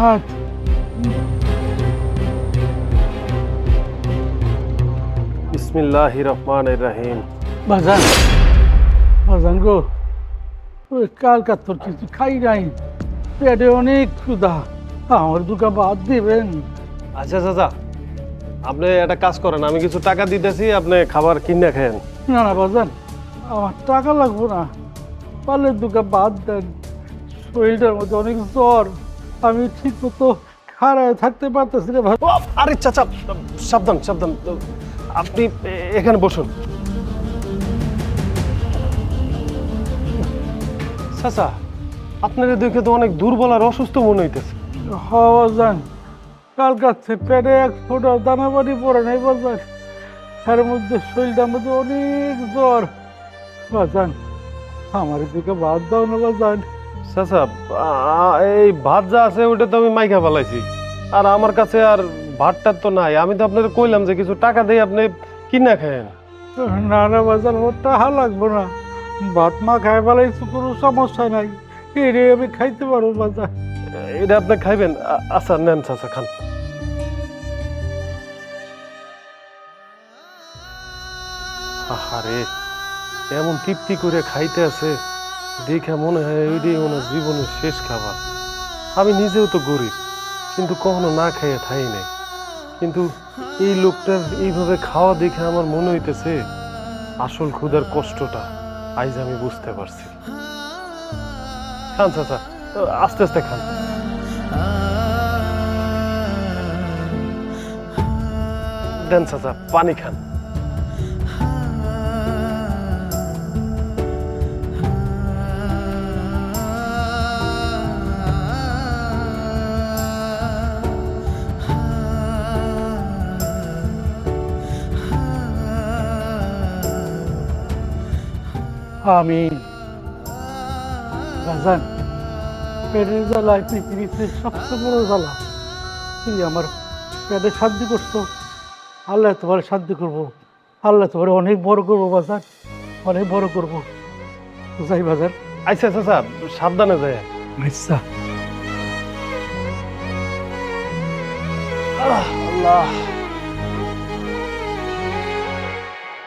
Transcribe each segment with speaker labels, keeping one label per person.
Speaker 1: ভাত
Speaker 2: বিসমিল্লাহ রহমান রাহিম।
Speaker 1: বাজান বাজান গো ওই কালকার তোর কিছু খাই নাই? পেটে অনেক ক্ষুধা আমার দুটা ভাত দিবেন।
Speaker 2: আচ্ছা চাচা আপনি একটা কাজ করেন আমি কিছু টাকা দিতেছি আপনি খাবার কিনে খেয়েন।
Speaker 1: না না বাজান আমার টাকা লাগবো না। পারলে দুটা ভাত দেন। শরীরটার মধ্যে অনেক জ্বর। আমি ঠিক মতো খাড়ায় থাকতে পারতেছি না ভাই।
Speaker 2: ও, আরে চাচা সাবধান সাবধান। আপনি এখানে বসুন। চাচা আপনার দেখে তো অনেক দুর্বল আর অসুস্থ মনে হইতেছে।
Speaker 1: হওয়া যান কাল কাছে পেটে এক ফোঁটা দানা পানি পড়ে নাই বাজান তার মধ্যে শরীরটার মধ্যে অনেক জ্বর। বাজান আমার দিকে বাদ দাও না বাজান।
Speaker 2: চাচা এই ভাত যা আছে ওটা তো আমি মাইখা ফেলাইছি। আর আমার কাছে আর ভাতটা তো নাই। আমি তো আপনাকে কইলাম যে কিছু টাকা দিয়ে আপনি কিনা খায়েন।
Speaker 1: না না বাজান ওর টাহা লাগবো না। ভাত মা খাই ফেলাইছি কোনো সমস্যা নাই। এরে আমি খাইতে পারব বাজান
Speaker 2: এটা আপনি খাইবেন? আচ্ছা নেন চাচা খান। আহারে এমন তৃপ্তি করে খাইতে আছে। দেখে মনে হয় ওইটাই ওনার জীবনের শেষ খাবার। আমি নিজেও তো গরিব, কিন্তু কখনো না খাইয়ে থাই নাই। কিন্তু এই লোকটার এইভাবে খাওয়া দেখে আমার মনে হইতেছে আসল ক্ষুধার কষ্টটা আজ আমি বুঝতে পারছি। খান চাচা, আস্তে আস্তে খান। দেন চাচা, পানি খান।
Speaker 1: আমি বাজান পেটের জ্বালায় পৃথিবীতে সবচেয়ে বড় জ্বালা। তুই আমার পেটে শান্তি করছ। আল্লাহ তোমার শান্তি করব। আল্লাহ তোমার অনেক বড় করব বাজার অনেক বড় করব। যাই বাজার
Speaker 2: আচ্ছা চাচা সাবধানে যায়
Speaker 1: আচ্ছা।
Speaker 2: আল্লাহ।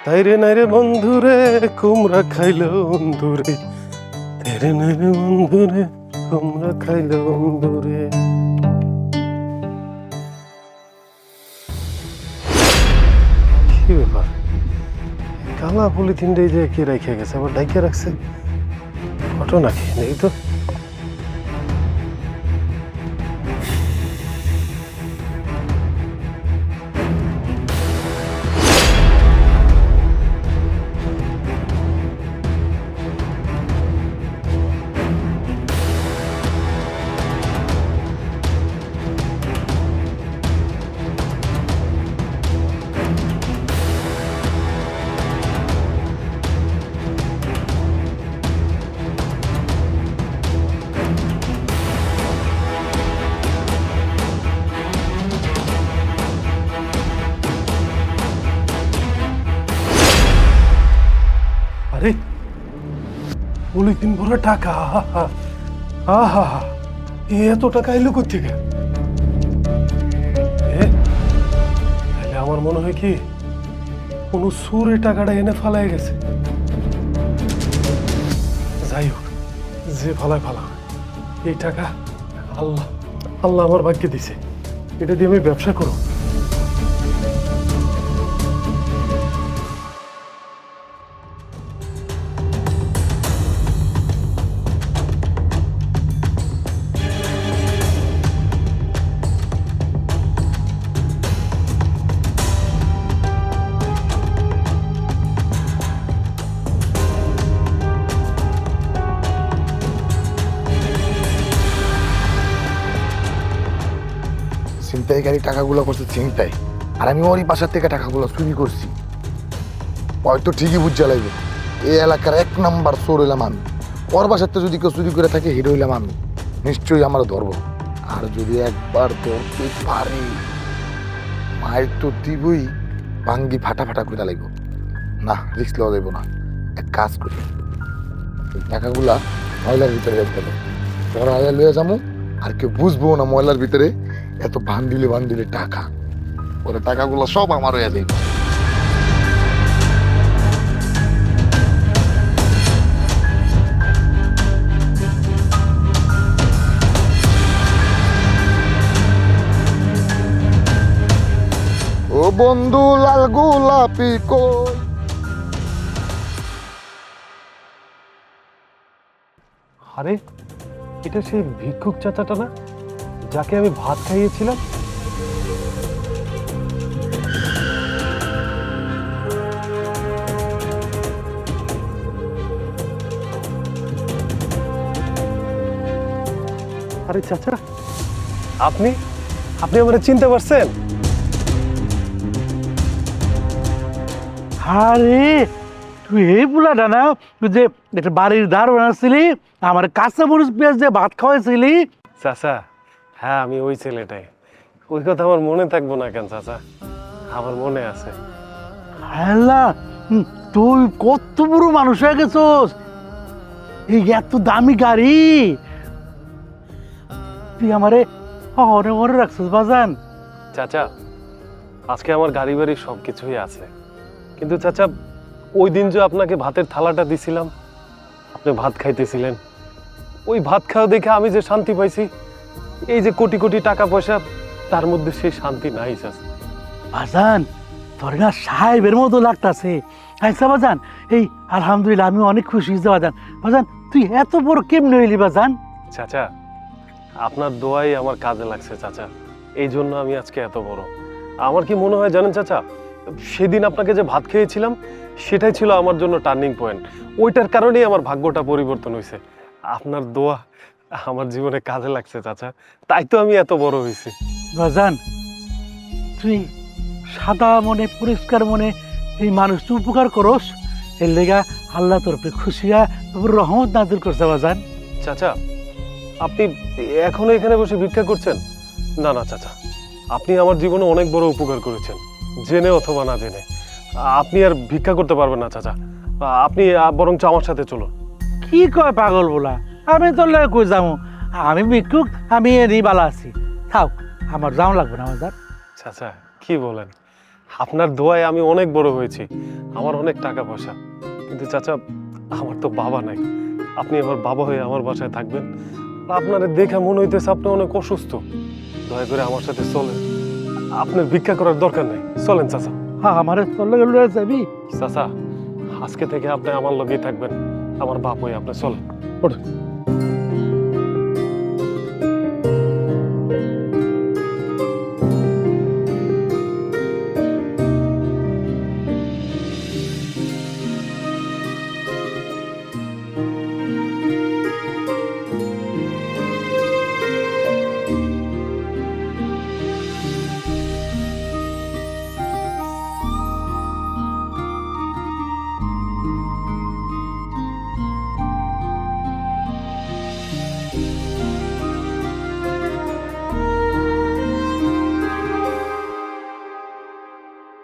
Speaker 2: তাই রে নাই রে বন্ধুরে, কুমড়া খাইলো বন্ধুরে তেরে নাই রে বন্ধুরে, কুমড়া খাইলো বন্ধুরে কি ব্যাপার? কালা পলিথিনটাই যে কে রেখে গেছে, আবার ডাইকে রাখছে? ঘটনা কি? দেখি তো। পলিথিন ভরা টাকা, আহা এত টাকা এলো থেকে? তাহলে আমার মনে হয় কি, কোনো সুরে টাকাটা এনে ফালাই গেছে। যাই হোক, যে ফালায় ফালা এই টাকা আল্লাহ আল্লাহ আমার ভাগ্যে দিছে। এটা দিয়ে আমি ব্যবসা করো
Speaker 3: ছিনতাইকারী টাকাগুলো করছে ছিনতাই। আর আমি ওরই বাসার থেকে টাকাগুলো চুরি করছি। হয়তো ঠিকই বুঝতে লাগবে। এই এলাকার এক নাম্বার চোর হইলাম আমি। ওর বাসাতে যদি কেউ চুরি করে থাকে, হিরো হইলাম আমি। নিশ্চয়ই আমার ধরব। আর যদি একবার ধরতে পারি মায়ের তো দিবই, ভাঙ্গি ফাটা ফাটা করে লাগবো না রিক্স লওয়া যাইব না। এক কাজ করি। টাকাগুলা ময়লার ভিতরে রেখে দেবো। পরে লয়ে যাব আর কেউ বুঝব না ময়লার ভিতরে এত বান্ডিলে বান্ডিলে টাকা। ওরা টাকাগুলো সব আমার হয়ে যাবে। ও বন্ধু লাল গোলাপি কই?
Speaker 2: আরে, এটা সেই ভিক্ষুক চাচাটা না? যাকে আমি ভাত খাইয়েছিলাম। আরে চাচা আপনি? আপনি আমার চিনতে পারছেন?
Speaker 1: আরে তুই এই বুলাটা না তুই যে একটা বাড়ির ধার বানাচ্ছিলি আমার কাঁচা মরিচ পেঁয়াজ দিয়ে ভাত খাওয়াইছিলি?
Speaker 2: চাচা হ্যাঁ আমি ওই ছেলেটাই। ওই কথা আমার মনে থাকব না কেন চাচা? আমার মনে আছে।
Speaker 1: হ্যাঁ তুই কত বড় মানুষ হয়ে গেছোস। এই এত দামি গাড়ি। তুই আমারে হরে হরে রাখছিস বাজান।
Speaker 2: চাচা আজকে আমার গাড়ি বাড়ি সব কিছুই আছে। কিন্তু চাচা ওই দিন যে আপনাকে ভাতের থালাটা দিছিলাম আপনি ভাত খাইতেছিলেন। ওই ভাত খাওয়া দেখে আমি যে শান্তি পাইছি এই যে কোটি কোটি টাকা পয়সা তার মধ্যে সেই শান্তি নাই চাচা
Speaker 1: বাজান তোর না সাহেবের মতো লাগতাছে। আচ্ছা বাজান এই আলহামদুলিল্লাহ আমি অনেক খুশি হয়েছি বাজান। বাজান তুই এত বড় কেমনে হইলি বাজান?
Speaker 2: চাচা আপনার দোয়াই আমার কাজে লাগছে চাচা। এই জন্য আমি আজকে এত বড়। আমার কি মনে হয় জানেন চাচা? সেদিন আপনাকে যে ভাত খেয়েছিলাম সেটাই ছিল আমার জন্য টার্নিং পয়েন্ট। ওইটার কারণেই আমার ভাগ্যটা পরিবর্তন হয়েছে আপনার দোয়া আমার জীবনে কাজে লাগছে চাচা। তাই তো আমি এত বড় হয়েছি।
Speaker 1: বাজান তুই সাদা মনে পরিষ্কার মনে এই মানুষটা উপকার করস এর লেগা আল্লাহ তরফে খুশিয়া তোর রহমত নাজির করছে বাজান
Speaker 2: চাচা আপনি এখনও এখানে বসে ভিক্ষা করছেন? না না চাচা। আপনি আমার জীবনে অনেক বড় উপকার করেছেন জেনে অথবা না জেনে। আপনি আর ভিক্ষা করতে পারবেন না চাচা। আপনি বরঞ্চ আমার সাথে চলুন।
Speaker 1: কি কয় পাগল বলা? আমি তোর লাগে কই যাব আমি ভিক্ষুক আমি এরই বালা আছি। থাক আমার যাও লাগবে না বাজার
Speaker 2: চাচা কি বলেন? আপনার দোয়ায় আমি অনেক বড় হয়েছি। আমার অনেক টাকা পয়সা। কিন্তু চাচা আমার তো বাবা নাই। আপনি আমার বাবা হয়ে আমার বাসায় থাকবেন। আপনার দেখে মনে হইতেছে আপনি অনেক অসুস্থ। দয়া করে আমার সাথে চলেন। আপনার ভিক্ষা করার দরকার নেই। চলেন চাচা।
Speaker 1: হ্যাঁ আমার তোর লাগে লয়ে যাবি?
Speaker 2: চাচা আজকে থেকে আপনি আমার লগেই থাকবেন। আমার বাপ হয়ে আপনি চলেন।